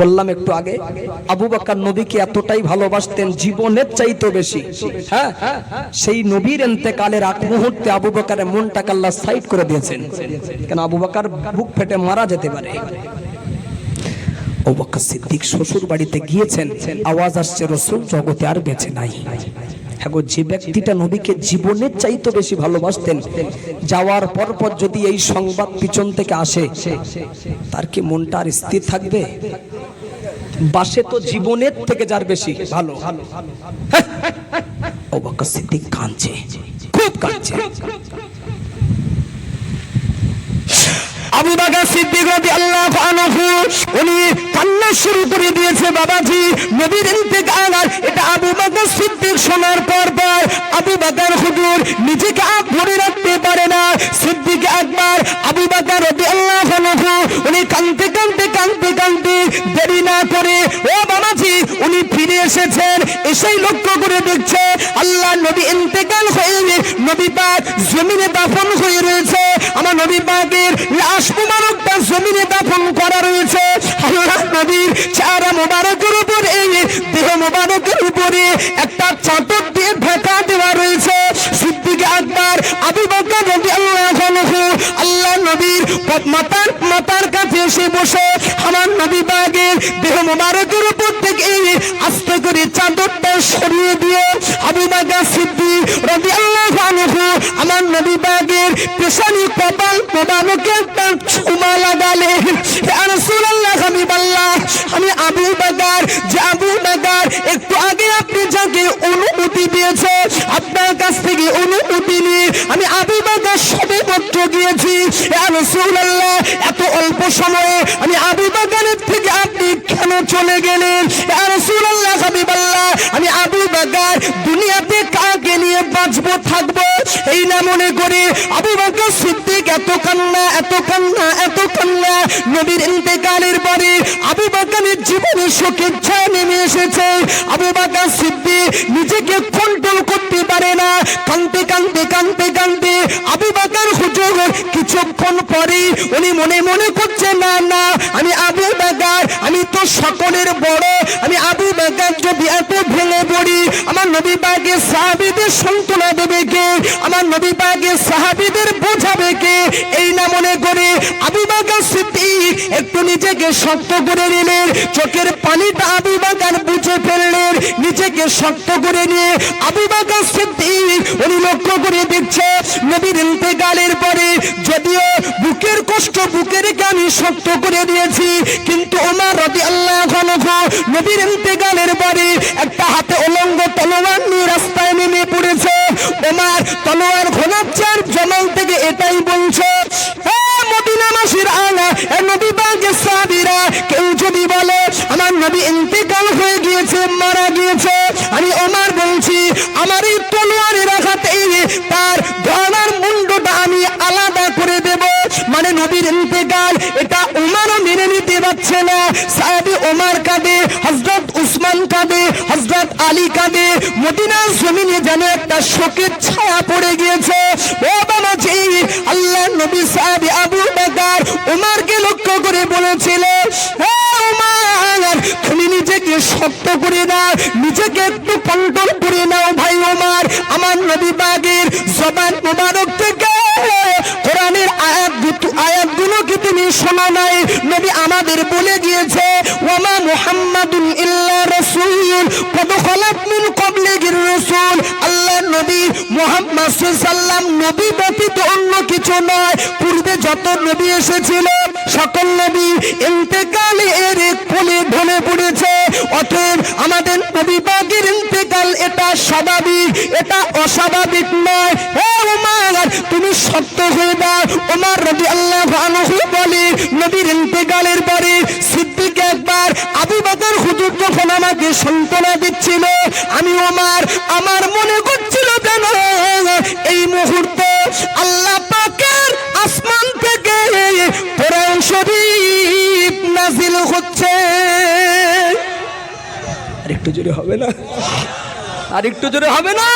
বললাম একটু আগে, আবু বাক্কার নবীকে এতটাই ভালোবাসতেন জীবনের চাইতো বেশি। হ্যাঁ সেই নবীর এন্তেকালের আগ মুহূর্তে আবু বাকারের মনটাকে আল্লাহ সাইড করে দিয়েছেন। কেন আবু বাকার বুক ফেটে মারা যেতে পারে? সিদ্দিক শ্বশুর বাড়িতে গিয়েছেন, আওয়াজ আসছে, রসুল জগতে আর নাই। হ্যাঁ যে ব্যক্তিটা জীবনের চাইতে বেশি ভালোবাসতেন, যাওয়ার পর পর যদি এই সংবাদ পিছন থেকে আসে, তার কি মনটা আর স্থির থাকবে? বাসে তো জীবনের থেকে যার বেশি ভালো। অবাক্কা সিদ্দিক কাঁদছে। খুব কাঁদছে। আবু বাকর সিদ্দিক আনহু, উনি কান্না শুরু করে দিয়েছে, বাবাজি, নবীর ইন্তেকাল। আর এটা আবু বাকর সিদ্দিক শোনার পর পর আবু বাকর হুজুর নিজেকে আপ ধরে রাখতে পারে না। সিদ্দিক একবার আবু বাকর রাদিয়াল্লাহু আনহু, উনি কাঁদতে কাঁদতে কাঁদতে কাঁদতে দেরি না করে, ও বাবাজি, উনি ফিরে এসেছেন। এসেই লক্ষ্য করে দেখছে আল্লাহ নবী ইন্তেকাল হয়ে, নবী পাক জমিনে দাফন হয়ে রয়েছে। আমার নবী পাকের লাশ মুবারকটা জমিনে দাফন করা রয়েছে। আল্লাহ নবীর চেহারা মোবারকের উপরে দেহ মোবারকের উপরে একটা চাদর দিয়ে ঢাকা দেওয়া রয়েছে। সিদ্দিক আকবর, আবু বকর রাদিয়াল্লাহু আনহু, আল্লাহ নবীর মাতার মাতার কাছে এসে বসে, আমার নবী পাকের দেহ মোবারকের উপর থেকে আস্তে করে চাদরটা সরিয়ে দিয়ে আবু বকর সিদ্দিক রাদিয়াল্লাহু আনহু আমার নবী পাকের পেশানি কপাল মোবারকে একটা লাগালে রাসূলুল্লাহ হাবিবাল্লাহ আমি আবু বকর যে আবু বকর একটু আগে আপনি যাকে অনুমতি দিয়েছে, আপনার কাছ থেকে অনুমতি নিয়ে, আমি আবু বকর সবে মাত্র রাসূলুল্লাহ, এত অল্প সময়ে আমি আবু বকরের থেকে আপনি কেন চলে গেলেন? আমি আবু বকর দুনিয়াতে কাকে নিয়ে বাঁচবো, থাকব? এই না মনে করে আবু বকর সিদ্দিক, এত কান্না এত কান্না এত কান্না। নবীর ইন্তেকালের পরে আবু বকরের জীবনে শোকের ছায়া নেমে এসেছে। আবু বকর সিদ্দিক নিজেকে কন্ট্রোল করতে পারে না। কাঁদতে কাঁদতে কাঁদতে কাঁদতে আবু বকর হুজুর কিছুক্ষণ পরে? উনি মনে মনে করছে, না না, আমি আবু বাগার, আমি তো সকলের বড়। আমি আবু বাগার যদি এত ভেঙে পড়ি, আমার নবী বাগে সাহাবিদের সান্ত্বনা দেবে কে? আমার নবী পাকের সাহাবীদের বোঝাবে কে? এই না মনে করে আবু বকর সিদ্দিক একটু নিজেকে শক্ত করে নিলেন, চোখের পানিটা আবু বকর বুঝে ফেললেন, নিজেকে শক্ত করে নিয়ে আবু বকর সিদ্দিক উনি লক্ষ্য করে দেখছে নবীর ইন্তেকালের পরে যদিও বুকের কষ্ট বুকের আমি শক্ত করে দিয়েছি, কিন্তু ওমর রাদিয়াল্লাহু আনহু নবীর ইন্তেকালের পরে একটা হাতে অলঙ্গ তলোয়ার নিয়ে রাস্তায় নেমে পড়েছে। ওমর তলোয়ার ঘোরাচ্ছে আর জমাল থেকে এটাই বলছে, "হে মদিনাবাসীর আলা এ নবী পাকের সাহাবীরা, কেউ বলে, আমার নবী হয়ে গিয়েছে, মারা গিয়েছে, আমি ওমর বলছি, আমার তার আমি আলাদা করে মানে নবীর এটা ওমারও মেনে নিতে পারছে না। ওমার কাঁদে উসমান কাঁদে আলী কাঁদে, মদিনার জমিনে একটা শোকের ছায়া পড়ে গিয়েছে। ও আল্লাহ নবী সাহেব আবু বকর ওমারকে লক্ষ্য করে বলেছিল হে ওমর তুমি নিজেকে শক্ত করে নাও নিজেকে একটু কন্ট্রোল করে নাও ভাই ওমর আমার নবী বাগের জবান মোবারক থেকে কোরআনের আয়াত আয়াতগুলোকে তুমি শোনো নাই। নবী আমাদের বলে গিয়েছে ওমা মুহাম্মাদুন ইল্লা রাসূল কদ খালাত মিন ক্বাবলিহির রাসূল, আল্লাহ নবী মুহাম্মদ সাল্লাল্লাহু নবী ব্যতীত অন্য কিছু নয়। পূর্বে যত নবী এসেছিল, সকল নবী ইন্তেকালে এর কোলে ঢলে পড়েছে। অতএব আমাদের নবী পাকের ইন্তেকাল এটা স্বাভাবিক, এটা অস্বাভাবিক নয়। হে উমার, তুমি সত্য হয়ে দাও। উমার রবি আল্লাহ আনহু বলে, নবীর ইন্তেকালের পরে সিদ্দিক একবার আবু বকর হুজুর যখন আমাকে সান্ত্বনা দিচ্ছিল। আমি ওমার আমার মনে করছিল কেন এই মুহূর্তে আল্লাহ পাকের আসমান থেকে কোরআন শরীফ নাজিল হচ্ছে। আর একটু জোরে হবে না? আর একটু জোরে হবে না?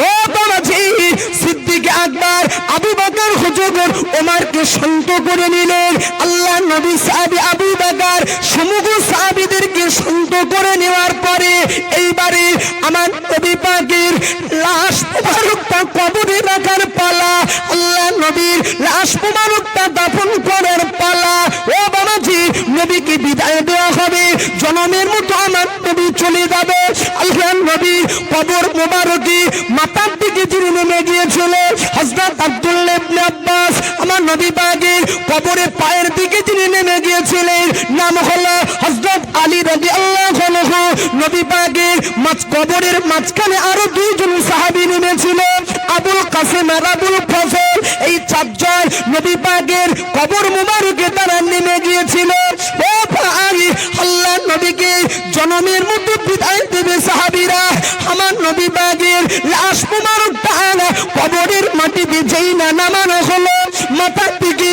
ও বাবাজি সিদ্দিক আকবর আবু বকর অজগর ওমারকে শান্ত করে নিলেন। আল্লাহ নবী সাহাবি আবু বাকার, সমগ্র সাহাবিদেরকে শান্ত করে নেওয়ার পরে এইবারে আমার নবী পাকের লাশ মোবারকটা কবরে রাখার পালা, আল্লাহ নবীর লাশ মোবারকটা দাফন করার পালা। ও বাবাজি, নবীকে বিদায় দেওয়া হবে, জনমের মতো আমার নবী চলে যাবে। আল্লাহ নবী কবর মোবারকে মাথার যিনি নেমে গিয়েছিল। হজরত আব্দুল্লাহ আব্বাস, আমার নবী পাকের কবরে পায়ের দিকে যিনি নেমে গিয়েছিলেন। নাম হলো হজরত আলী রবি আল্লাহ নবী পাকের মাঝ কবরের মাঝখানে আরও দুইজন সাহাবী নেমেছিল। আবুল কাসেম আর আবুল ফজল, এই চারজন নবী পাকের কবর মুবারকে তারা নেমে গিয়েছিল। ও ভাই আল্লাহ নবীকে জনমের মতো বিদায় দেবে সাহাবীরা। আমার নবী পাকের লাশ মুবারক তারা কবরের মাটিতে যেই না নামানো হলো। মাথার দিকে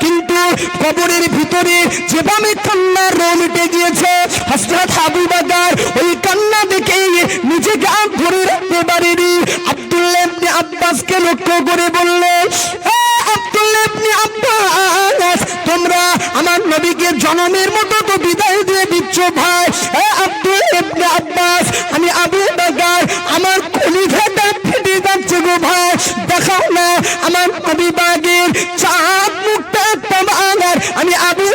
কিন্তু ভিতরে যেভাবে কান্নার বকর ওই কান্না দেখে নিজেকে ধরে রাখতে আব্বাসকে লক্ষ্য করে বললে "এ আব্দুল্লাহ তোমরা আমার নবীকে জনমের মতো তো বিদায় দিয়ে দিচ্ছ ভাই। আব্দুল আব্বাস, আমি আবু আমার ফেটে যাচ্ছে গো ভাই। দেখাও না, আমার নবী বাগের চাঁদ আমি আবু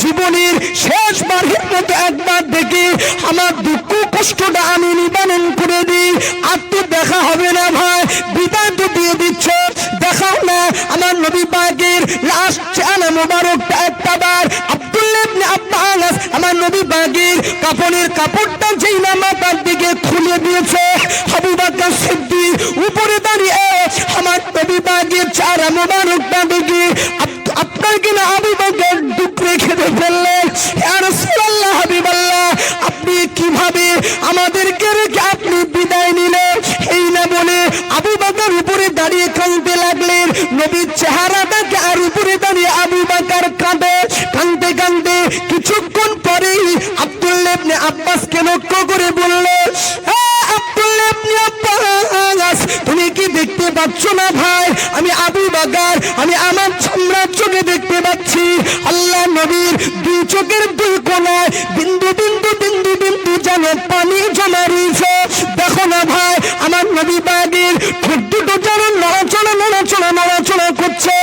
জীবনের মতো একবার দেখি আমার দুঃখ কষ্টটা আমি নিবারণ করে দিই। আর তো দেখা হবে না ভাই। বিদায় তো দিয়ে দিচ্ছ দেখাও না, আমার নবী পাকের লাশ চালা মোবারকটা একটা বার। আমার নবী পাকের কাপড়ের কাপড়টা যেই নামা মাথার দিকে খুলে দিয়েছে দুই চোখের দুই কোনায় বিন্দু বিন্দু বিন্দু বিন্দু যেন পানি জমা রয়েছে। দেখো না ভাই, আমার নবী বাগের ঠোঁট দুটো যেন নড়াচড়া নড়াচড়া নড়াচড়া করছে।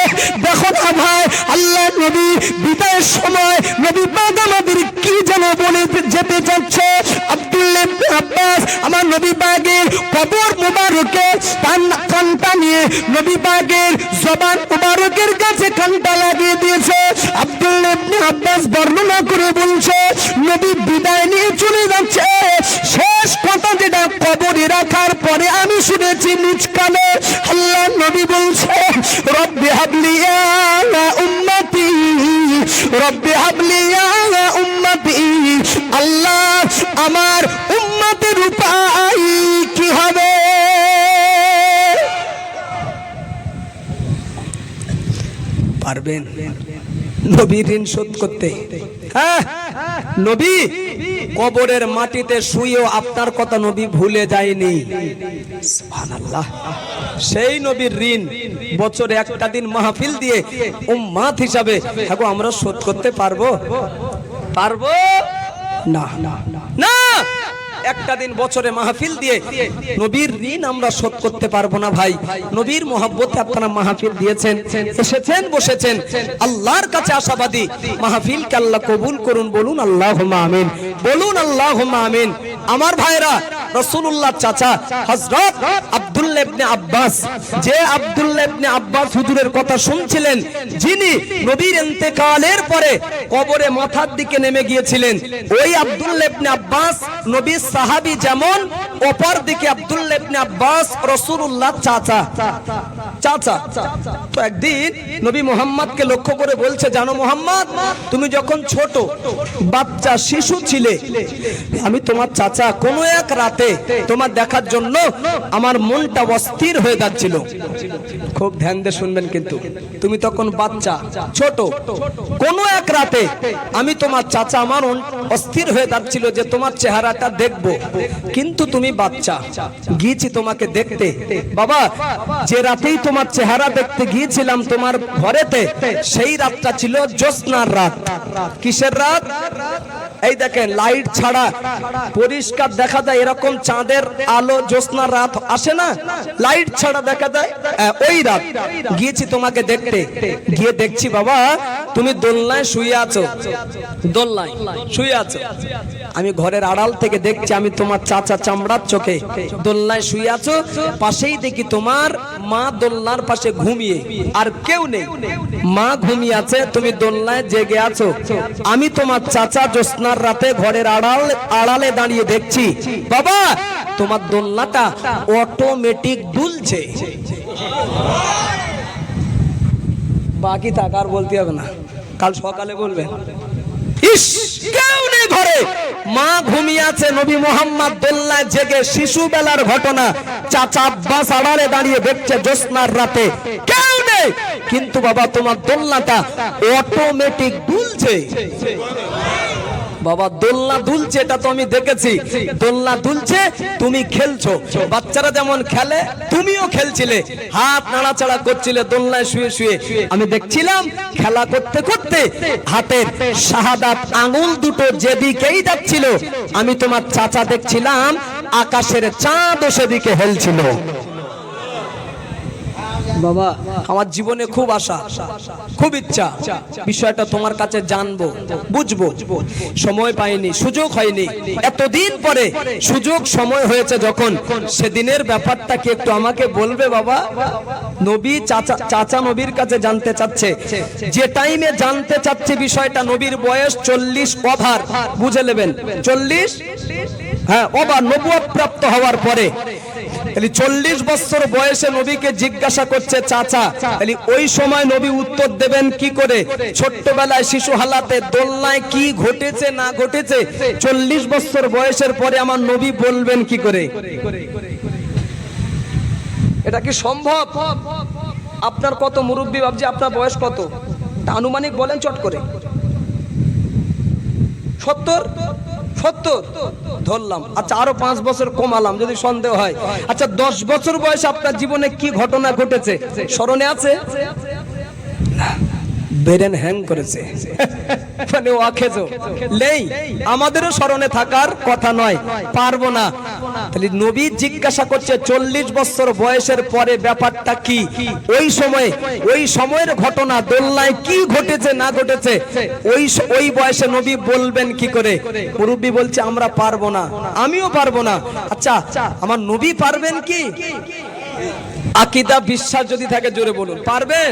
না ভাই, আল্লাহ নবী বিদায়ের সময় নবী বাগ আমাদের কি যেন বলে যেতে যাচ্ছে। আব্দুল্লাহ আব্বাস, আমার নবী বাগের কবর মুবারকে কান কানটা নিয়ে নবী বাগের জবান মুবারকের কাছে কানটা লাগিয়ে দিয়েছে। আব্দুল্লাহ আব্বাস বর্ণনা করে বলছে, নবী বিদায় নিয়ে চলে যাচ্ছে। শেষ কথা যেটা কবরে রাখার পরে আমি শুনেছি কানে আল্লাহ নবী বলছে, রব্বি হাবলি পারবেন নবী ঋণ শোধ করতে। হ্যাঁ নবী, কবরের মাটিতে শুয়েও আপনার কথা নবী ভুলে যায়নি। সেই নবীর ঋণ বছরে একটা দিন মাহফিল দিয়ে উম্মাত হিসাবে আমরা শোধ করতে পারব? পারব? না না। একটা দিন বছরে মাহফিল দিয়ে নবীর ঋণ আমরা শোধ করতে পারব না ভাই। নবীর মহব্বতে আপনারা মাহফিল দিয়েছেন, এসেছেন, বসেছেন। আল্লাহর কাছে আশাবাদী মাহফিলকে আল্লাহ কবুল করুন, বলুন আল্লাহ আমিন। বলুন আল্লাহ আমিন। আমার ভাইরা রসুল্লাহ চাচা হজরত আব্দুল্লাহ ইবনে আব্বাস, যে আব্দুল্লাহ ইবনে আব্বাস হুজুরের কথা শুনছিলেন, যিনি নবীর ইন্তেকালের পরে কবরে মাথার দিকে নেমে গিয়েছিলেন। ওই আব্দুল্লাহ ইবনে আব্বাস নবীর সাহাবী যেমন, অপর দিকে আব্দুল্লাহ ইবনে আব্বাস রাসূলুল্লাহ চাচা। চাচা, তো একদিন নবী মোহাম্মদকে লক্ষ্য করে বলছে, জানো মোহাম্মদ, তুমি যখন ছোট, বাচ্চা, শিশু ছিলে, আমি তোমার চাচা কোনো এক রাতে তোমার দেখার জন্য আমার মনটা অস্থির হয়ে যাচ্ছিল। খুব ধ্যান দিয়ে শুনবেন কিন্তু। তুমি তখন বাচ্চা, ছোট। কোনো এক রাতে আমি তোমার চাচা আমার অস্থির হয়ে যাচ্ছিল যে তোমার চেহারাটা দেখব। কিন্তু তুমি বাচ্চা, গিয়েছি তোমাকে দেখতে। বাবা, যে রাতেই তোমার চেহারা দেখতে গিয়েছিলাম তোমার ঘরেতে, সেই রাতটা ছিল জ্যোৎস্নার রাত। কিসের রাত? এই দেখেন লাইট ছাড়া পরিষ্কার দেখা যায় এরকম চাঁদের আলো জ্যোৎস্না রাত আসে না? লাইট ছাড়া দেখা যায় ওই রাত। গিয়েছি তোমাকে দেখতে। গিয়ে দেখছি, বাবা তুমি দোলনায় শুয়ে আছো? দোলনায় শুয়ে আছো? আমি ঘরের আড়াল থেকে দেখছি আমি তোমার চাচা চামড়ার চোখে। দোলনায় শুয়ে আছো? পাশেই দেখি তোমার মা দোলনার পাশে ঘুমিয়ে। আর কেউ নেই। মা ঘুমিয়ে আছে, তুমি দোলনায় জেগে আছো। আমি তোমার চাচা জ্যোৎস্নার রাতে ঘরের আড়াল, আড়ালে দাঁড়িয়ে দেখছি। বাবা, তোমার দোলনাটা অটোমেটিক দুলছে। বাকি থাকার বলতে হবে না। কাল সকালে বলবে। ইস, কেউ নেই ঘরে। মা ঘুমিয়ে আছে, নবী মোহাম্মদ দোল্লায় জেগে শিশু বেলার ঘটনা। চাচা আব্বাস আড়ালে দাঁড়িয়ে দেখছে জ্যোৎস্নার রাতে। কেউ নেই। কিন্তু বাবা, তোমার দোলনাটা অটোমেটিক দুলছে। বাবা, দোলনা দুলছে, এটা তো আমি দেখেছি। দোলনা দুলছে, তুমি খেলছো। বাচ্চারা যেমন খেলে, তুমিও খেলছিলে। হাত নাড়াচাড়া করছিলে, দোলনায় শুয়ে শুয়ে। আমি দেখছিলাম, খেলা করতে করতে হাতের শাহাদাত আঙুল দুটো যেদিকেই যাচ্ছিল, আমি তোমার চাচা দেখছিলাম, আকাশের চাঁদ সেদিকে হেলছিল। বাবা, আমার জীবনে খুব আশা, খুব ইচ্ছা। বিষয়টা তোমার কাছে জানব, বুঝব। সময় পাইনি, সুযোগ হয়নি। এতদিন পরে সুযোগ সময় হয়েছে যখন। সেদিনের ব্যাপারটা কি একটু আমাকে বলবে বাবা? নবী চাচা চাচা নবীর কাছে জানতে চাচ্ছে। যে টাইমে জানতে চাচ্ছে বিষয়টা, নবীর বয়স চল্লিশ ওভার। বুঝে নেবেন? চল্লিশ? হ্যাঁ ওভার নবুয় প্রাপ্ত হওয়ার পরে। চল্লিশ বছর বয়সে নবীকে জিজ্ঞাসা করছে, চাচা, তাহলে ওই সময় নবী উত্তর দেবেন কি করে? ছোট্টবেলায় শিশু হালাতে দোলনায় কি ঘটেছে, না ঘটেছে? চল্লিশ বছর বয়সের পরে আমার নবী বলবেন কি করে? এটা কি সম্ভব? আপনার কত মুরব্বী ভাবছি, আপনার বয়স কত? আনুমানিক বলেন চট করে। সত্তর? সত্তর? ধরলাম। আচ্ছা আরও পাঁচ বছর কমালাম যদি সন্দেহ হয়। আচ্ছা দশ বছর বয়সে আপনার জীবনে কি ঘটনা ঘটেছে? স্মরণে আছে? বেরেন হ্যাং করেছে। মানে ওয়াখেজো নেই। আমাদেরও স্মরণে থাকার কথা নয়। পারব না। তাহলে নবী জিজ্ঞাসা করছে, চল্লিশ বছর বয়সের পরে ব্যাপারটা কি? ওই সময়ে, ওই সময়ের ঘটনা, দোলনায় কি ঘটেছে, না ঘটেছে? ওই ওই বয়সে নবী বলবেন কি করে? মুরব্বী বলছে, আমরা পারব না। আমিও পারব না। আচ্ছা আমার নবী পারবেন কি? আকিদা, বিশ্বাস যদি থাকে, জোরে বলুন। পারবেন?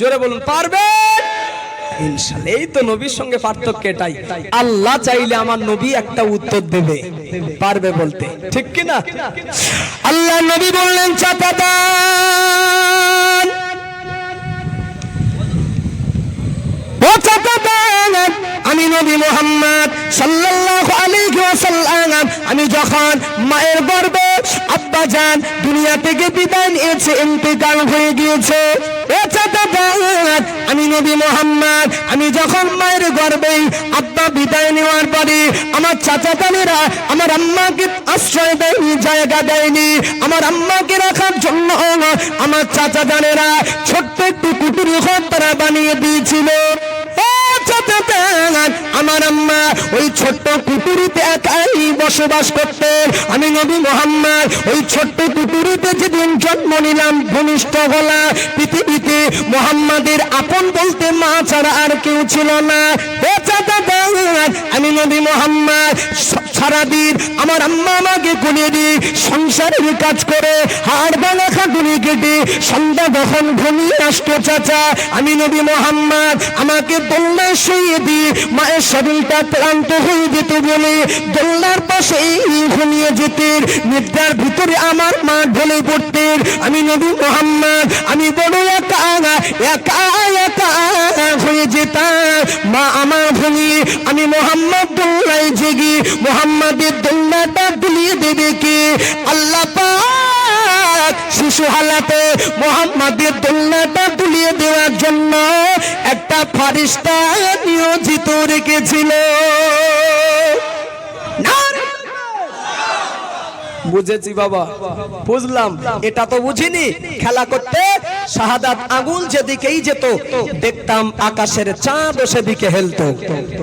জোরে বলুন, পারবেন? এই তো নবীর সঙ্গে পার্থক্য এটাই। আল্লাহ চাইলে আমার নবী একটা উত্তর দেবে। পারবে বলতে। ঠিক আল্লাহ নবী বললেন ও চাপাদান আমি নবী মোহাম্মদ সাল্লাল্লাহু আলাইহি ওয়াসাল্লাম। আমি যখন মায়ের গর্ভে আব্বা জান, দুনিয়া থেকে বিদায় নিয়েছে, ইন্তেকাল হয়ে গিয়েছে। আমি নবী মোহাম্মদ, আমি যখন মায়ের গর্ভে আব্বা বিদায় নেওয়ার পরে আমার চাচা জানেরা আমার আম্মাকে আশ্রয় দেয়নি, জায়গা দেয়নি। আমার আম্মাকে রাখার জন্য আমার চাচা জানেরা ছোট্ট একটু কুটুরি ঘর তারা বানিয়ে দিয়েছিল। আমার আম্মা ওই ছোট্ট কুটুরিতে একাই বসবাস করতেন। আমি নবী মোহাম্মদ, ওই ছোট্ট কুটুরিতে যেদিন জন্ম নিলাম ভূমিষ্ঠ হলাম। পৃথিবীতে মোহাম্মদের আপন বলতে মা ছাড়া আর কেউ ছিল না। আমি নবী মোহাম্মদ সারাদিন আমার আম্মা আমাকে কোলে দিয়ে সংসারের কাজ করে, হাড় ভাঙা খাটুনি কেটে সন্ধ্যা যখন ঘুমিয়ে আসতো, চাচা, আমি নবী মোহাম্মদ, আমাকে দোলনায় দিয়ে মায়ের শরীরটা ক্লান্ত হয়ে যেত বলে দোলনার পাশেই ঘুমিয়ে যেতেন। নিদ্রার ভিতরে আমার মা ঢলে পড়তেন। আমি নবী মোহাম্মদ, আমি বড় একা একা একা হয়ে যেতাম। মা আমার ভূমি, আমি মোহাম্মদ দোল্লাই জেগে, মোহাম্মদের দোল্লাটা দুলিয়ে দেবে কে? আল্লাহ পাক শিশু হালাতে মোহাম্মদের দোল্লাটা দুলিয়ে দেওয়ার জন্য একটা ফারিস্তা নিয়োজিত রেখেছিল। বুঝেছি বাবা। বুঝলাম। এটা তো বুঝিনি। খেলা করতে শাহাদাত আগুন যেদিকেই যেত, দেখতাম আকাশের চাঁদ সেদিকে হেলতো।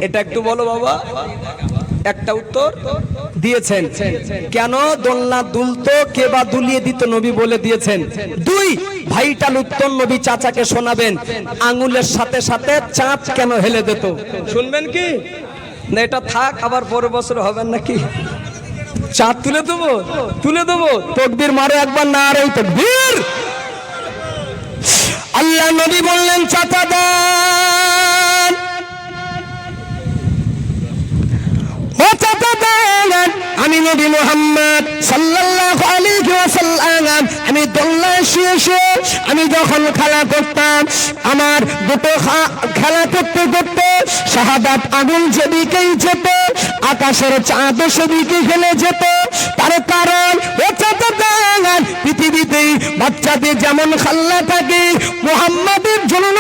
এটা একটু বলো বাবা। একটা উত্তর দিয়েছেন। কেন দোলনা দুলতো, কে বা দুলিয়ে দিত নবী বলে দিয়েছেন? দুই, ভাইটাল উত্তর নবী চাচাকে শোনাবেন। আঙুলের সাথে সাথে চাঁদ কেন হেলে দিত? শুনবেন কি? না, এটা থাক, আবার পরের বছর হবেন নাকি? চাঁদ তুলে দেবো তুলে দেবো। তকবির মারো একবার, না, আর এই তকবির। আল্লাহ নবী বললেন, চাচা দান আমি নবী মোহাম্মদ সাল্লাল্লাহু আলাইহি ওয়াসাল্লাম, আমি দোলনায় শুয়ে শুয়ে আমি যখন খেলা করতাম, আমার দুটো খেলা করতে করতে শাহাদাত আগুন যেদিকেই যেত, আকাশের চাঁদ সেদিকে খেলে যেত তার কারণ পৃথিবীতেই বাচ্চাদের যেমন খাল্লা থাকে, মোহাম্মদের জন্য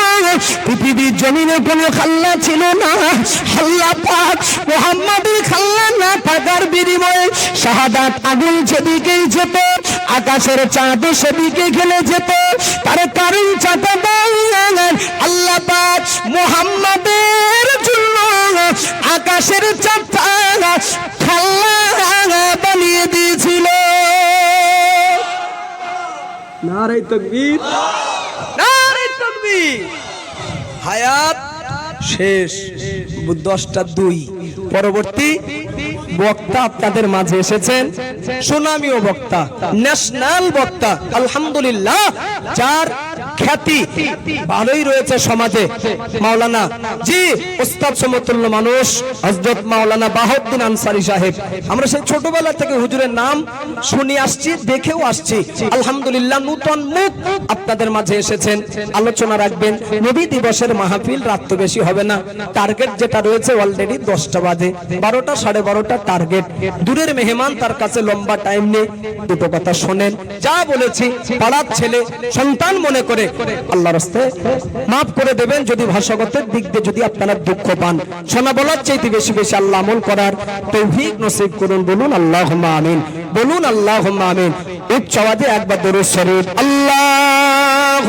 পৃথিবীর জমিনে কোনো খাল্লা ছিল না। পাক মোহাম্মদের খাল্লা না থাকার বিনিময়ে শাহাদাত আগুন যেদিকেই যেত, আকাশের চাঁদ সেদিকে গেলে যেত। তার কারণ চাতা আল্লাহ পাক মোহাম্মদের জন্য আকাশের চাঁদটা খাল্লা বানিয়ে দিয়েছিল। নারাই তকবীর। নারাই তকবীর। হায়াত শেষ দশটা দুই। পরবর্তী বক্তা আপনাদের মাঝে এসেছেন। সুনামীয় বক্তা ন্যাশনাল বক্তা আলহামদুলিল্লাহ যার খ্যাতি ভালোই রয়েছে সমাজে। মাওলানা, জি, উস্তাদ সমতুল্য মানুষ হজরত মাওলানা বাহাউদ্দিন আনসারি সাহেব। আমরা সেই ছোটবেলা থেকে হুজুরের নাম শুনে আসছি, দেখেও আসছি। আলহামদুলিল্লাহ, নূতন মুখ আপনাদের মাঝে এসেছেন। আলোচনা রাখবেন। নবী দিবসের মাহফিল রাত তো বেশি হবে না। টার্গেট যেটা রয়েছে অলরেডি দশটা বাজে। বারোটা, সাড়ে বারোটা টার্গেট। দূরের মেহমান তার কাছে লম্বা টাইম নেই। দুটো কথা শোনেন। যা বলেছি, পাড়ার ছেলে সন্তান মনে করে আল্লাহ রাস্তায় মাফ করে দেবেন যদি ভাষাগতের দিক দিয়ে যদি আপনারা দুঃখ পান। শোনা বলার চাইতে বেশি বেশি আল্লাহ আমল করার নসিব করুন। বলুন আল্লাহ আমিন। বলুন আল্লাহ আমিন। উচ্চ আওয়াজে একবার শরীফ। আল্লাহ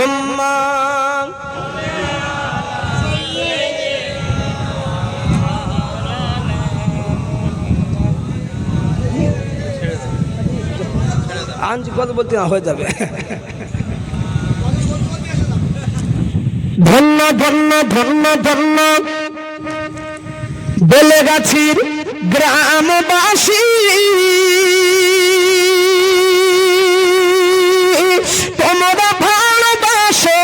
আঞ্জ কথা বলতে হয়ে যাবে। ধন্য ধন্য ধন্য। বেলেগাছির গ্রামবাসী তোমরা ভালোবাসো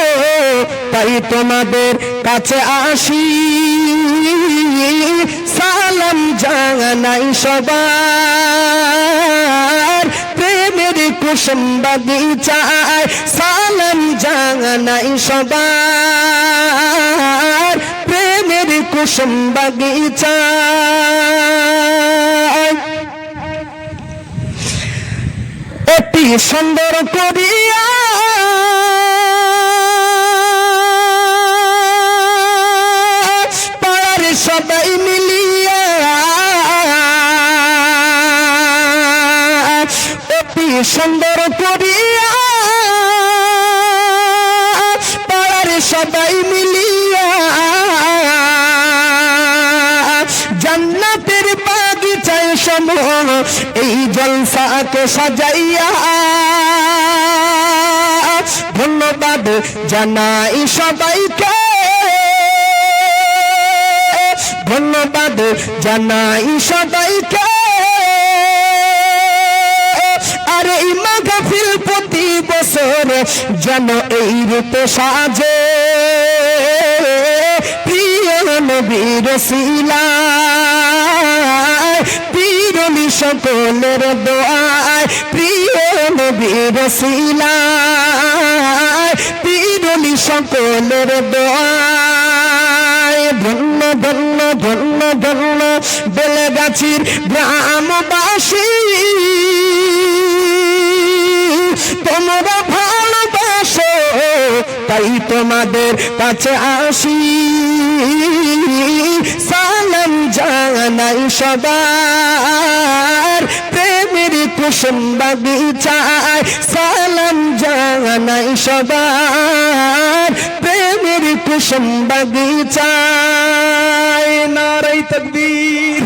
তাই তোমাদের কাছে আসি। সালাম জানাই প্রেমের কুসুম বাগিচায় সালাম জানাই সবার। প্রেমের কুসুম বাগিচায় অতি সুন্দর করিয়া সবাই সুন্দর করিয়া পাড়ার সবাই মিলিয়া জান্নাতের বাগিচায় সমূহ এই জলসাকে সাজাইয়া ধন্যবাদ জানাই সবাইকে। ধন্যবাদ জানাই সবাইকে। আর এই মাহফিল প্রতি বছর যেন এই রূপে সাজে। প্রিয় নবীর শিলায় পীরনি সকলের দোয়ায়। প্রিয় নবীর শিলায় পীরনি সকলের দোয়ায়। ধন্য ধন্য ধন্য ধন্য বেলগাছির গ্রামবাসী। তোমাদের কাছে আসি। সালাম জানাই সবার। প্রেমের কুসুম বাগিচায় সালাম জানাই সবার। প্রেমের কুসুম বাগিচায় নারাই তকবীর।